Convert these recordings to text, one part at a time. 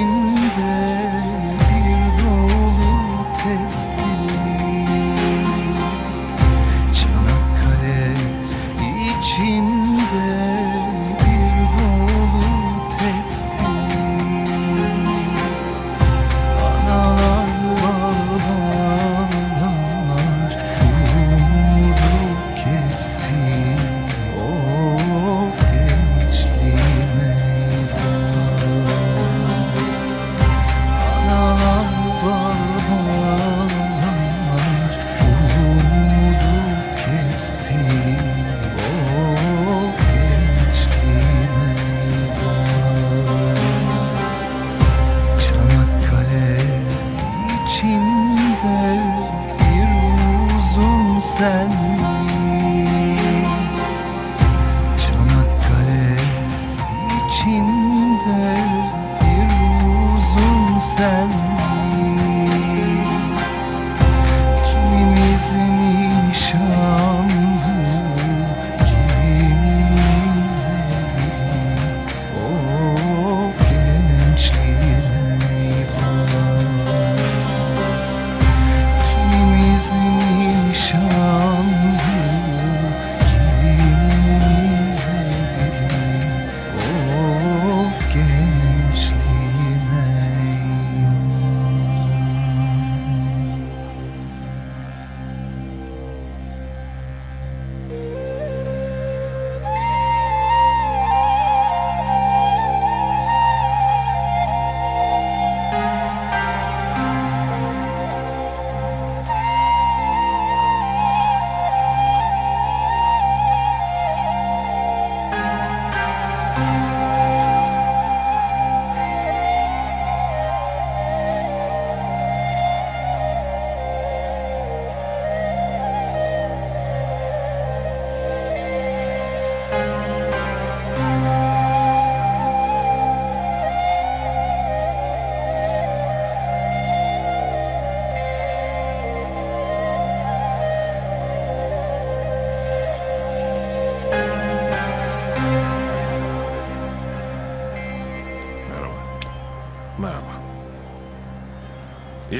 içinde bir dolu tez içinde bir uzun senlik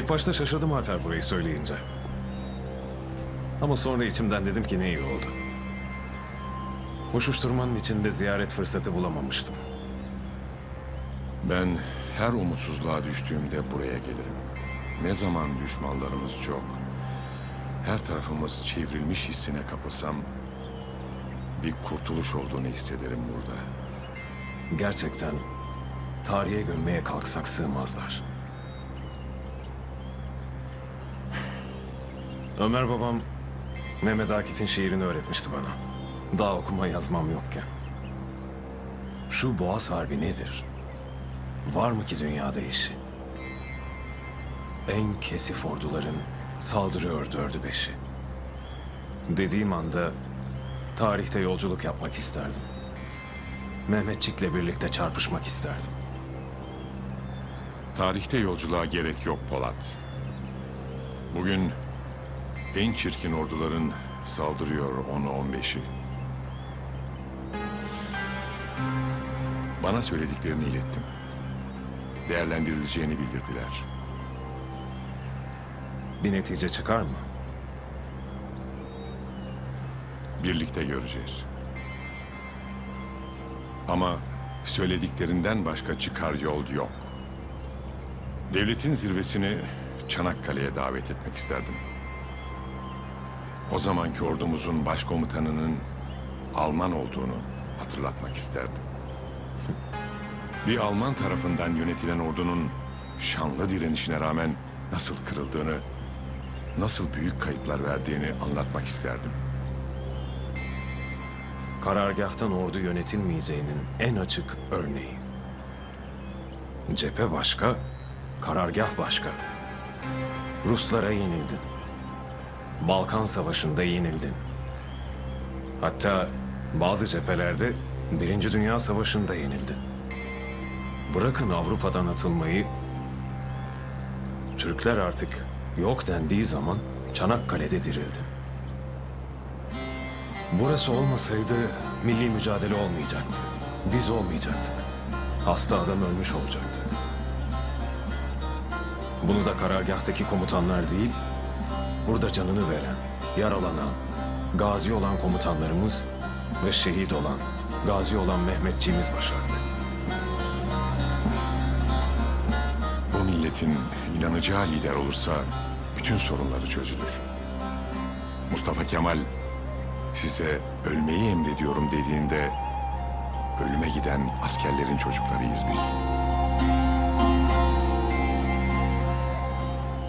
İlk başta şaşırdım Alper burayı söyleyince. Ama sonra içimden dedim ki ne iyi oldu. Koşuşturmanın içinde ziyaret fırsatı bulamamıştım. Ben her umutsuzluğa düştüğümde buraya gelirim. Ne zaman düşmanlarımız çok, her tarafımız çevrilmiş hissine kapılsam bir kurtuluş olduğunu hissederim burada. Gerçekten tarihe gömmeye kalksak sığmazlar. Ömer babam Mehmet Akif'in şiirini öğretmişti bana. Daha okuma yazmam yokken. Şu Boğaz Harbi nedir? Var mı ki dünyada eşi? En kesif orduların saldırıyor dördü beşi. Dediğim anda tarihte yolculuk yapmak isterdim. Mehmetçik'le birlikte çarpışmak isterdim. Tarihte yolculuğa gerek yok Polat. Bugün en çirkin orduların saldırıyor onu on beşi. Bana söylediklerini ilettim. Değerlendirileceğini bildirdiler. Bir netice çıkar mı? Birlikte göreceğiz. Ama söylediklerinden başka çıkar yol yok. Devletin zirvesini Çanakkale'ye davet etmek isterdim. O zamanki ordumuzun başkomutanının Alman olduğunu hatırlatmak isterdim. Bir Alman tarafından yönetilen ordunun şanlı direnişine rağmen nasıl kırıldığını, nasıl büyük kayıplar verdiğini anlatmak isterdim. Karargahtan ordu yönetilmeyeceğinin en açık örneği. Cephe başka, karargah başka. Ruslara yenildin. Balkan Savaşı'nda yenildin. Hatta bazı cephelerde Birinci Dünya Savaşı'nda yenildin. Bırakın Avrupa'dan atılmayı, Türkler artık yok dendiği zaman Çanakkale'de dirildin. Burası olmasaydı milli mücadele olmayacaktı. Biz olmayacaktık. Hasta adam ölmüş olacaktı. Bunu da karargahtaki komutanlar değil, burada canını veren, yaralanan, gazi olan komutanlarımız ve şehit olan, gazi olan Mehmetçiğimiz başardı. Bu milletin inanacağı lider olursa bütün sorunları çözülür. Mustafa Kemal size ölmeyi emrediyorum dediğinde ölüme giden askerlerin çocuklarıyız biz.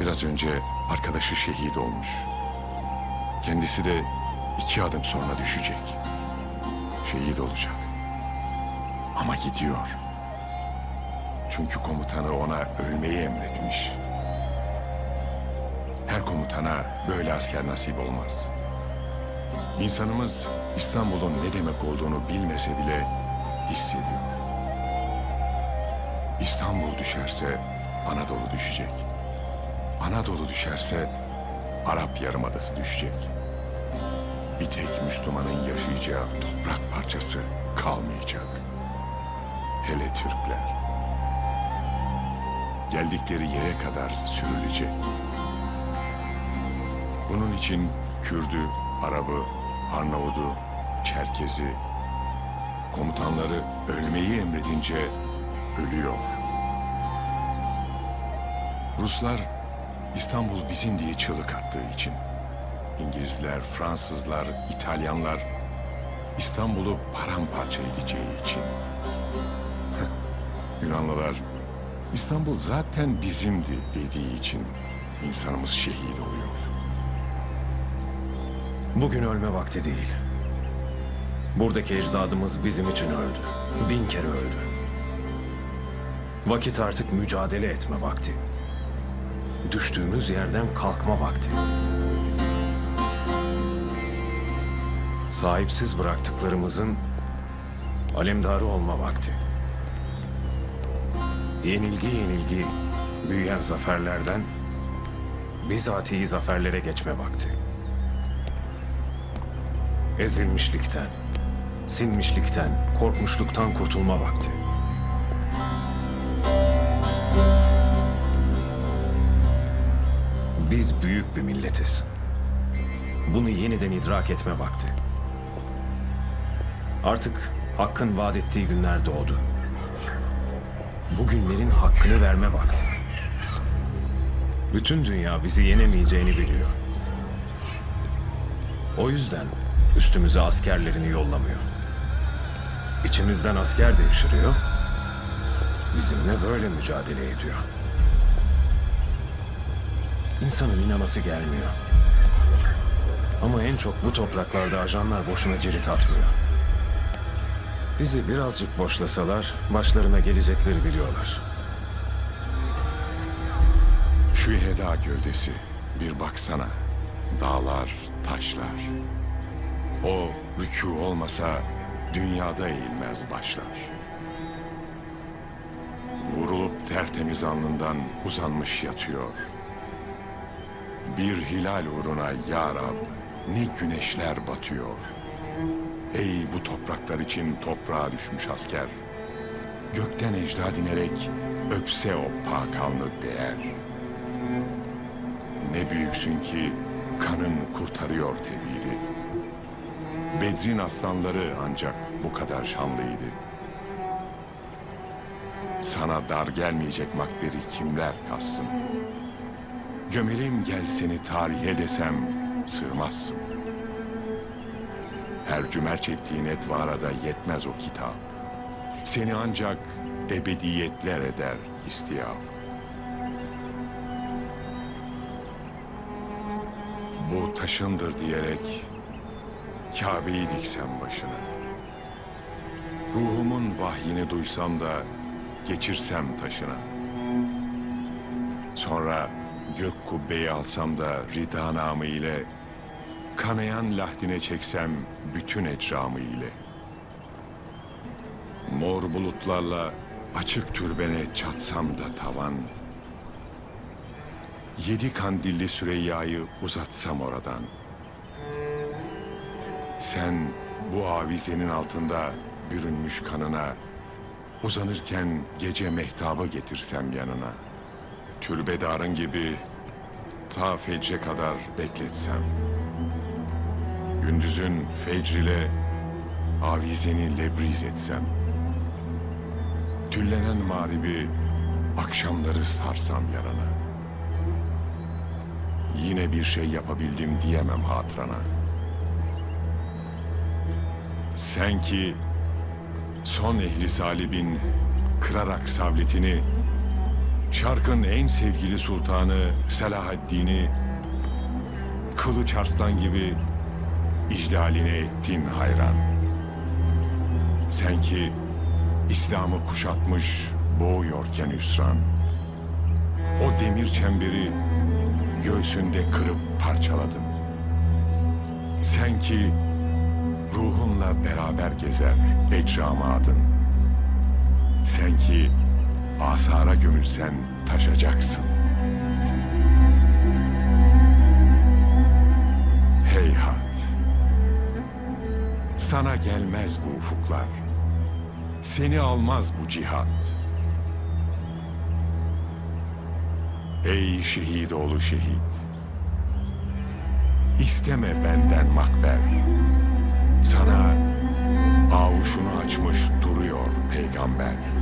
Biraz önce arkadaşı şehit olmuş. Kendisi de iki adım sonra düşecek. Şehit olacak. Ama gidiyor. Çünkü komutanı ona ölmeyi emretmiş. Her komutana böyle asker nasip olmaz. İnsanımız İstanbul'un ne demek olduğunu bilmese bile hissediyor. İstanbul düşerse Anadolu düşecek. Anadolu düşerse Arap Yarımadası düşecek. Bir tek Müslümanın yaşayacağı toprak parçası kalmayacak. Hele Türkler geldikleri yere kadar sürülecek. Bunun için Kürdü, Arabı, Arnavudu, Çerkezi, komutanları ölmeyi emredince ölüyor. Ruslar İstanbul bizim diye çığlık attığı için, İngilizler, Fransızlar, İtalyanlar İstanbul'u paramparça edeceği için, Yunanlılar İstanbul zaten bizimdi dediği için insanımız şehit oluyor. Bugün ölme vakti değil. Buradaki ecdadımız bizim için öldü. Bin kere öldü. Vakit artık mücadele etme vakti. Düştüğümüz yerden kalkma vakti. Sahipsiz bıraktıklarımızın alemdarı olma vakti. Yenilgi yenilgi büyüyen zaferlerden bizatihi zaferlere geçme vakti. Ezilmişlikten, sinmişlikten, korkmuşluktan kurtulma vakti. Biz büyük bir milletiz. Bunu yeniden idrak etme vakti. Artık hakkın vaat ettiği günler doğdu. Bu günlerin hakkını verme vakti. Bütün dünya bizi yenemeyeceğini biliyor. O yüzden üstümüze askerlerini yollamıyor. İçimizden asker devşiriyor. Bizimle böyle mücadele ediyor. İnsanın inanası gelmiyor. Ama en çok bu topraklarda ajanlar boşuna cirit atmıyor. Bizi birazcık boşlasalar başlarına gelecekleri biliyorlar. Şu heda gövdesi bir baksana. Dağlar, taşlar. O rükû olmasa dünyada eğilmez başlar. Vurulup tertemiz alnından uzanmış yatıyor. Bir hilal uğruna ya Rab ne güneşler batıyor. Ey bu topraklar için toprağa düşmüş asker. Gökten ecda dinerek öpse o pak alnı değer. Ne büyüksün ki kanın kurtarıyor tebiri. Bedrin aslanları ancak bu kadar şanlıydı. Sana dar gelmeyecek makberi kimler kassın? Gömelim gel seni tarihe desem sığmazsın. Her cümerç ettiğin etvara da yetmez o kitap. Seni ancak ebediyetler eder istiyap. Bu taşındır diyerek Kabe'yi diksem başına. Ruhumun vahyini duysam da geçirsem taşına. Sonra gök kubbeyi alsam da rida namı ile kanayan lahdine çeksem bütün ecramı ile. Mor bulutlarla açık türbene çatsam da tavan. Yedi kandilli Süreyya'yı uzatsam oradan. Sen bu avizenin altında bürünmüş kanına uzanırken gece mehtabı getirsem yanına. Türbedarın gibi ta fecre kadar bekletsem. Gündüzün fecr ile avizeni lebriz etsem, tüllenen mağribi akşamları sarsam yarana, yine bir şey yapabildim diyemem hatırana. Sen ki son ehli salibin kırarak savletini, şarkın en sevgili sultanı Selahaddin'i, Kılıç Arslan gibi iclaline ettin hayran. Sen ki İslam'ı kuşatmış boğuyorken hüsran. O demir çemberi göğsünde kırıp parçaladın. Sen ki ruhunla beraber gezer ecrama adın. Sen ki asara gömülsen taşacaksın. Heyhat. Sana gelmez bu ufuklar. Seni almaz bu cihat. Ey şehit oğlu şehit. İsteme benden makber. Sana avuşunu açmış duruyor peygamber.